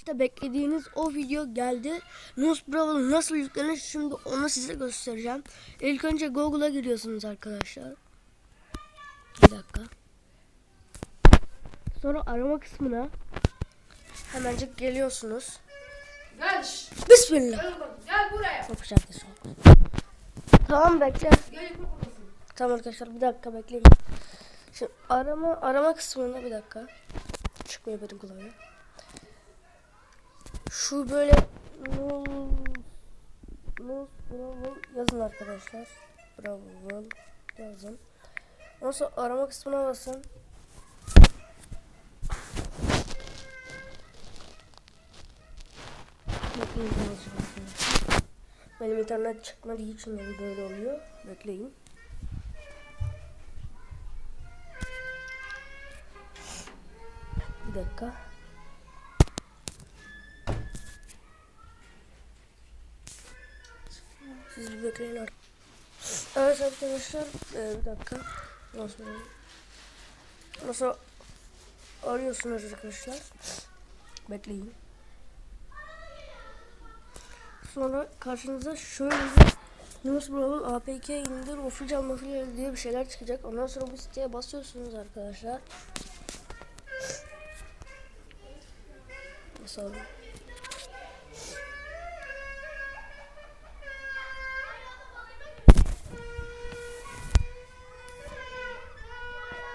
İşte beklediğiniz o video geldi. Nus Bravo nasıl yüklenir şimdi onu size göstereceğim. İlk önce Google'a giriyorsunuz arkadaşlar. Bir dakika. Sonra arama kısmına hemencik geliyorsunuz. Gel. Bismillah. Gel. Gel buraya. Yapacak bir şey. Tamam bekle. Gel. Tamam arkadaşlar bir dakika bekleyin. Şimdi arama arama kısmında bir dakika. Çıkmıyor benim klavye. Şu böyle Bravo yazın arkadaşlar. Bravo yazın. Ondan sonra arama kısmına basın. Benim internet çıkmadığı için yani böyle oluyor. Bekleyin. Bir dakika. Siz bekleyin artık. Evet arkadaşlar ee, bir dakika. Nasıl Nasıl arıyorsunuz arkadaşlar? Bekleyin. Sonra karşınıza şöyle bir Yunus Bravo APK indir official mafya diye bir şeyler çıkacak. Ondan sonra bu siteye basıyorsunuz arkadaşlar. Basalım.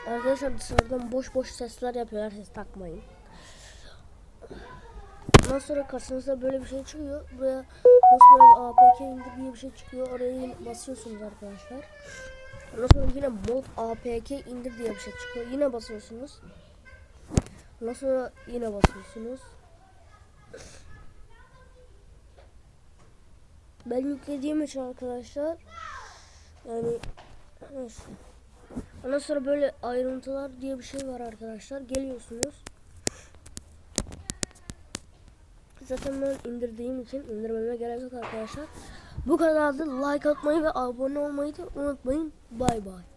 Arkadaşlar dışarıdan boş boş sesler yapıyorlar siz takmayın. Ondan sonra karşınıza böyle bir şey çıkıyor. Buraya nasıl böyle APK indir diye bir şey çıkıyor. Oraya basıyorsunuz arkadaşlar. Ondan sonra yine mod APK indir diye bir şey çıkıyor. Yine basıyorsunuz. Ondan sonra yine basıyorsunuz. Ben yüklediğim için arkadaşlar yani neyse. Ondan sonra böyle ayrıntılar diye bir şey var arkadaşlar. Geliyorsunuz. Zaten ben indirdiğim için indirmeme gerek yok arkadaşlar. Bu kadardı. Like atmayı ve abone olmayı da unutmayın. Bay bay.